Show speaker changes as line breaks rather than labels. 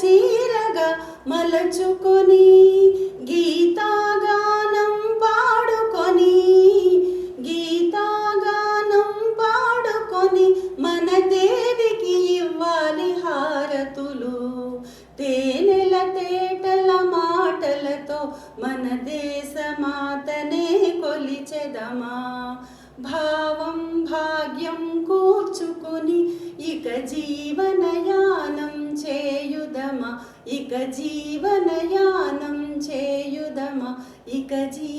చీరగా మలచుకొని గీతాగానం పాడుకొని గీతాగానం పాడుకొని మన దేవికి ఇవ్వాలి హారతులు. తేనెల తేటల మాటలతో మన దేశమాతనే కొలిచెదమా? భావ ఇక జీవనయానం చేయుదమా? ఇక జీ